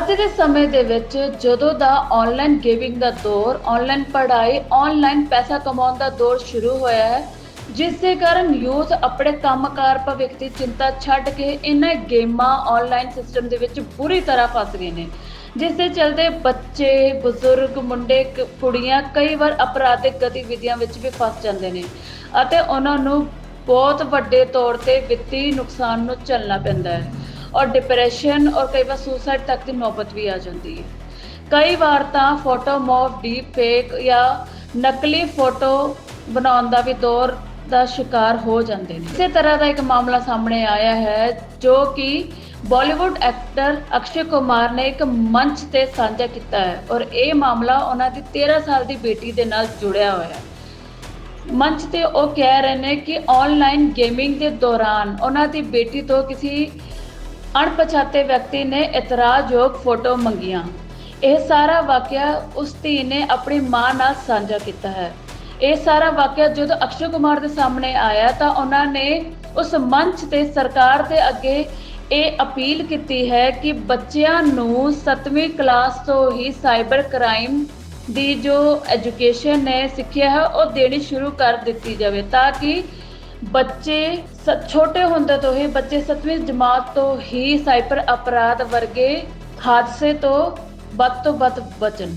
ਅੱਜ ਦੇ ਸਮੇਂ ਦੇ ਵਿੱਚ ਜਦੋਂ ਦਾ ਆਨਲਾਈਨ ਗੇਮਿੰਗ ਦਾ ਦੌਰ ਆਨਲਾਈਨ ਪੜ੍ਹਾਈ ਆਨਲਾਈਨ ਪੈਸਾ ਕਮਾਉਣ ਦਾ ਦੌਰ ਸ਼ੁਰੂ ਹੋਇਆ ਹੈ ਜਿਸ ਦੇ ਕਾਰਨ ਯੂਥ ਆਪਣੇ ਕੰਮਕਾਰ ਭਵਿੱਖ ਦੀ ਚਿੰਤਾ ਛੱਡ ਕੇ ਇਹਨਾਂ ਗੇਮਾਂ ਆਨਲਾਈਨ ਸਿਸਟਮ ਦੇ ਵਿੱਚ ਬੁਰੀ ਤਰ੍ਹਾਂ ਫਸ ਗਏ ਨੇ। ਜਿਸ ਦੇ ਚਲਦੇ ਬੱਚੇ, ਬਜ਼ੁਰਗ, ਮੁੰਡੇ, ਕ- ਕੁੜੀਆਂ ਕਈ ਵਾਰ ਅਪਰਾਧਿਕ ਗਤੀਵਿਧੀਆਂ ਵਿੱਚ ਵੀ ਫਸ ਜਾਂਦੇ ਨੇ ਅਤੇ ਉਹਨਾਂ ਨੂੰ ਬਹੁਤ ਵੱਡੇ ਤੌਰ ਤੇ ਵਿੱਤੀ ਨੁਕਸਾਨ ਨੂੰ ਝੱਲਣਾ ਪੈਂਦਾ ਹੈ। ਔਰ ਡਿਪਰੈਸ਼ਨ ਔਰ ਕਈ ਵਾਰ ਸੁਸਾਈਡ ਤੱਕ ਦੀ ਨੌਬਤ ਵੀ ਆ ਜਾਂਦੀ ਹੈ। ਕਈ ਵਾਰ ਤਾਂ ਫੋਟੋ ਮੋਫ ਡੀਪ ਫੇਕ ਜਾਂ ਨਕਲੀ ਫੋਟੋ ਬਣਾਉਣ ਦਾ ਵੀ ਦੌਰ ਦਾ ਸ਼ਿਕਾਰ ਹੋ ਜਾਂਦੇ ਨੇ। ਇਸੇ ਤਰ੍ਹਾਂ ਦਾ ਇੱਕ ਮਾਮਲਾ ਸਾਹਮਣੇ ਆਇਆ ਹੈ, ਜੋ ਕਿ ਬਾਲੀਵੁੱਡ ਐਕਟਰ ਅਕਸ਼ੇ ਕੁਮਾਰ ਨੇ ਇੱਕ ਮੰਚ ਤੇ ਸਾਂਝਾ ਕੀਤਾ ਹੈ ਔਰ ਇਹ ਮਾਮਲਾ ਉਹਨਾਂ ਦੀ 13 ਸਾਲ ਦੀ ਬੇਟੀ ਦੇ ਨਾਲ ਜੁੜਿਆ ਹੋਇਆ ਹੈ। ਮੰਚ ਤੇ ਉਹ ਕਹਿ ਰਹੇ ਨੇ ਕਿ ਆਨਲਾਈਨ ਗੇਮਿੰਗ ਦੇ ਦੌਰਾਨ ਉਹਨਾਂ ਦੀ ਬੇਟੀ ਤੋਂ ਕਿਸੇ ਅਣਪਛਾਤੇ ਵਿਅਕਤੀ ਨੇ ਇਤਰਾਜ਼ਯੋਗ ਫੋਟੋ ਮੰਗੀਆਂ। ਇਹ ਸਾਰਾ ਵਾਕਿਆ ਉਸ ਧੀ ਨੇ ਆਪਣੀ ਮਾਂ ਨਾਲ ਸਾਂਝਾ ਕੀਤਾ ਹੈ। ਇਹ ਸਾਰਾ ਵਾਕਿਆ ਜਦੋਂ ਅਕਸ਼ੇ ਕੁਮਾਰ ਦੇ ਸਾਹਮਣੇ ਆਇਆ ਤਾਂ ਉਹਨਾਂ ਨੇ ਉਸ ਮੰਚ ਤੇ ਸਰਕਾਰ ਦੇ ਅੱਗੇ ਇਹ ਅਪੀਲ ਕੀਤੀ ਹੈ ਕਿ ਬੱਚਿਆਂ ਨੂੰ 7ਵੀਂ ਕਲਾਸ ਤੋਂ ਹੀ ਸਾਈਬਰ ਕ੍ਰਾਈਮ ਦੀ ਜੋ ਐਜੂਕੇਸ਼ਨ ਹੈ, ਸਿੱਖਿਆ ਹੈ, ਉਹ ਦੇਣੀ ਸ਼ੁਰੂ ਕਰ ਦਿੱਤੀ ਜਾਵੇ ਤਾਂ ਕਿ ਬੱਚੇ ਛੋਟੇ ਹੁੰਦੇ ਤੋਂ ਹੀ ਬੱਚੇ 7ਵੀਂ ਜਮਾਤ ਤੋਂ ਹੀ ਸਾਈਬਰ ਅਪਰਾਧ ਵਰਗੇ ਹਾਦਸੇ ਤੋਂ ਵੱਧ ਤੋਂ ਵੱਧ ਬਚਣ।